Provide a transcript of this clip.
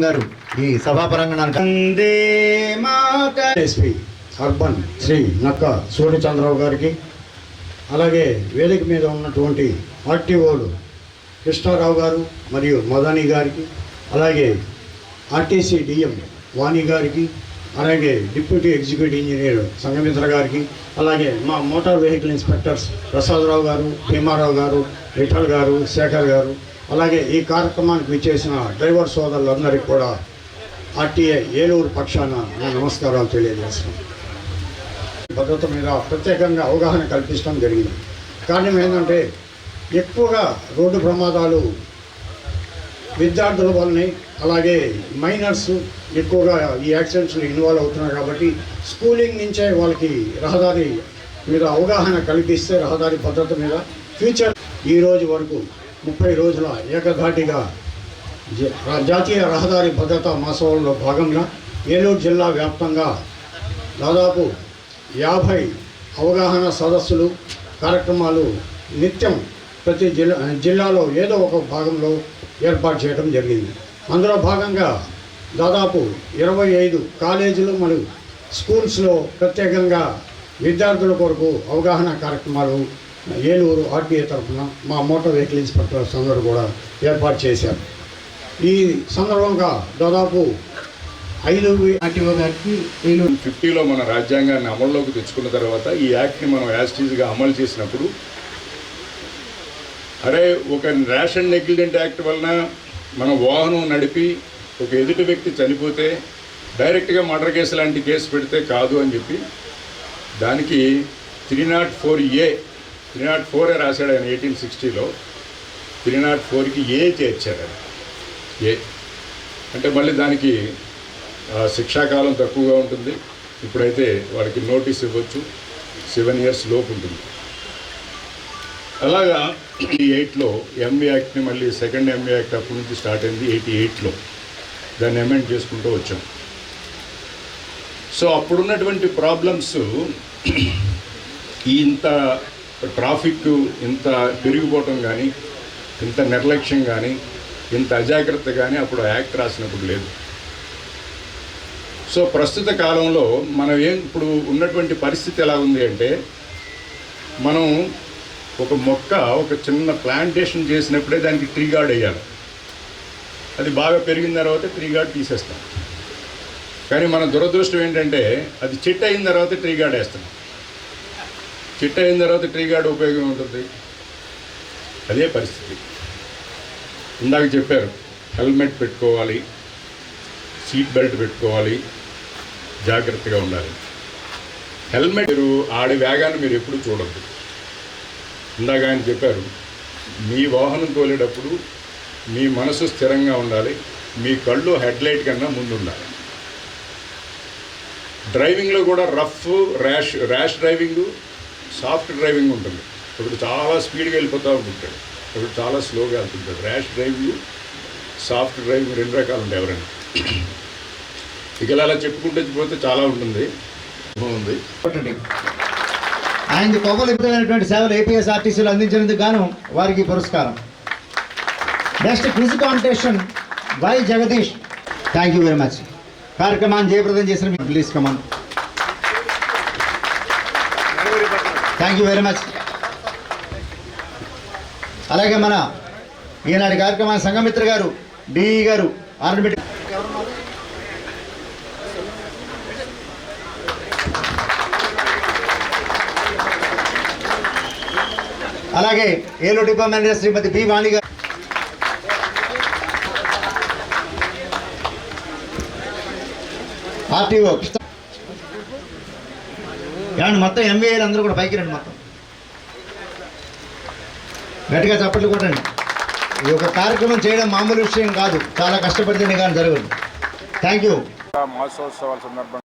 గారు ఈ సభా ప్రాంగణానికి అర్బన్ శ్రీ నక్క సూర్యచంద్రరావు గారికి అలాగే వేదిక మీద ఉన్నటువంటి ఆర్టీఓలు కృష్ణారావు గారు మరియు మదనీ గారికి అలాగే ఆర్టీసీ డిఎం వాణి గారికి అలాగే డిప్యూటీ ఎగ్జిక్యూటివ్ ఇంజనీర్ సంగమిత్ర గారికి అలాగే మా మోటార్ వెహికల్ ఇన్స్పెక్టర్స్ ప్రసాదరావు గారు భీమారావు గారు విఠల్ గారు శేఖర్ గారు అలాగే ఈ కార్యక్రమానికి విచ్చేసిన డ్రైవర్ సోదరులందరికీ కూడా ఆర్టీఏ ఏలూరు పక్షాన నా నమస్కారాలు తెలియజేస్తున్నాను. భద్రత మీద ప్రత్యేకంగా అవగాహన కల్పించడం జరిగింది. కారణం ఏంటంటే ఎక్కువగా రోడ్డు ప్రమాదాలు విద్యార్థుల వల్లనే అలాగే మైనర్స్ ఎక్కువగా ఈ యాక్సిడెంట్స్లో ఇన్వాల్వ్ అవుతున్నారు కాబట్టి స్కూలింగ్ నుంచే వాళ్ళకి రహదారి మీద అవగాహన కల్పిస్తే రహదారి భద్రత మీద ఫ్యూచర్ ఈ రోజు వరకు ముప్పై రోజుల ఏకధాటిగా జ- జాతీయ రహదారి భద్రతా మాసంలో భాగంగా ఏలూరు జిల్లా వ్యాప్తంగా దాదాపు యాభై అవగాహన సదస్సులు కార్యక్రమాలు నిత్యం ప్రతి జిల్లా జిల్లాలో ఏదో ఒక భాగంలో ఏర్పాటు చేయడం జరిగింది. అందులో భాగంగా దాదాపు ఇరవై ఐదు కాలేజీలు మరియు స్కూల్స్లో ప్రత్యేకంగా విద్యార్థుల కొరకు అవగాహన కార్యక్రమాలు ఏలూరు ఆర్టీఏ తరఫున మా మోటార్ వెహికల్ ఇన్స్పెక్టర్స్ అందరూ కూడా ఏర్పాటు చేశారు. ఈ సందర్భంగా దాదాపు ఐదు ఫిఫ్టీలో మన రాజ్యాంగాన్ని అమల్లోకి తెచ్చుకున్న తర్వాత ఈ యాక్ట్ని మనం యాస్టీజ్గా అమలు చేసినప్పుడు అరే ఒక రేషన్ నెగ్లిజెంట్ యాక్ట్ వలన మన వాహనం నడిపి ఒక ఎదుటి వ్యక్తి చనిపోతే డైరెక్ట్గా మర్డర్ కేసు లాంటి కేసు పెడితే కాదు అని చెప్పి దానికి త్రీ నాట్ ఫోర్ ఏ త్రీ నాట్ ఫోరే రాశాడు ఆయన ఎయిటీన్ సిక్స్టీలో. త్రీ నాట్ ఫోర్కి ఏ చేర్చారు? ఆయన ఏ. అంటే మళ్ళీ దానికి శిక్షాకాలం తక్కువగా ఉంటుంది. ఇప్పుడైతే వాడికి నోటీస్ ఇవ్వచ్చు. సెవెన్ ఇయర్స్ లోపు ఉంటుంది. అలాగా ఈ ఎయిట్లో ఎంబీ యాక్ట్ని మళ్ళీ సెకండ్ ఎంబీ యాక్ట్ అప్పటి నుంచి స్టార్ట్ అయింది ఎయిటీ ఎయిట్లో. దాన్ని అమెండ్ చేసుకుంటూ వచ్చాం. సో అప్పుడున్నటువంటి ప్రాబ్లమ్స్ ఇంత ట్రాఫిక్ ఇంత పెరిగిపోవటం కానీ ఇంత నిర్లక్ష్యం కానీ ఇంత అజాగ్రత్త కానీ అప్పుడు యాక్ట్ రాసినప్పుడు లేదు. సో ప్రస్తుత కాలంలో మనం ఏం ఇప్పుడు ఉన్నటువంటి పరిస్థితి ఎలా ఉంది అంటే మనం ఒక మొక్క ఒక చిన్న ప్లాంటేషన్ చేసినప్పుడే దానికి ట్రీ గార్డ్ వేయాలి. అది బాగా పెరిగిన తర్వాత ట్రీ గార్డ్ తీసేస్తాం. కానీ మన దురదృష్టం ఏంటంటే అది చెట్టు అయిన తర్వాత ట్రీ గార్డ్ వేస్తాం. చెట్టు అయిన తర్వాత ట్రీ గార్డ్ ఉపయోగం ఉంటుంది. అదే పరిస్థితి. ఇందాక చెప్పారు హెల్మెట్ పెట్టుకోవాలి సీట్ బెల్ట్ పెట్టుకోవాలి జాగ్రత్తగా ఉండాలి. హెల్మెట్ మీరు ఆడి వేగాన్ని మీరు ఎప్పుడు చూడద్దు. ఇందాక ఆయన చెప్పారు మీ వాహనం తోలేటప్పుడు మీ మనసు స్థిరంగా ఉండాలి మీ కళ్ళు హెడ్లైట్ కన్నా ముందు ఉండాలి డ్రైవింగ్లో కూడా rough rash rash driving soft driving ఉంటుంది. ఒకటి చాలా స్పీడ్గా వెళ్ళిపోతూ ఉంటుంటాడు ఒకటి చాలా స్లోగా వెళ్తుంటాడు. ర్యాష్ డ్రైవింగ్ సాఫ్ట్ డ్రైవింగ్ రెండు రకాలు ఉంటాయి ఎవరైనా. ఇక అలా చెప్పుకుంటే పోతే చాలా ఉంటుంది. బాగుంది. ఆయన కోపలితమైనటువంటి సేవలు ఏపీఎస్ఆర్టీసీలో అందించినందుకు గాను వారికి పురస్కారం. Best quiz competition Y Jagadish thank you very much కార్యక్రమాన్ని జయప్రదం చేసిన please come on thank you very much అలాగే మన ఈనాటి కార్యక్రమాన్ని సంఘమిత్ర గారు డిఈ గారు ఆర్నబెట్టి అలాగే Eluru depot manager Shrimati B Vani garu RTO ఏమండి మొత్తం ఎంబీఏలు అందరూ కూడా పైకి రండి మొత్తం. గట్టిగా చప్పట్లు కొట్టండి. ఈ యొక్క కార్యక్రమం చేయడం మామూలు విషయం కాదు. చాలా కష్టపడితేనే కానీ జరగదు. థ్యాంక్ యూ మాసోత్సవాల సందర్భంగా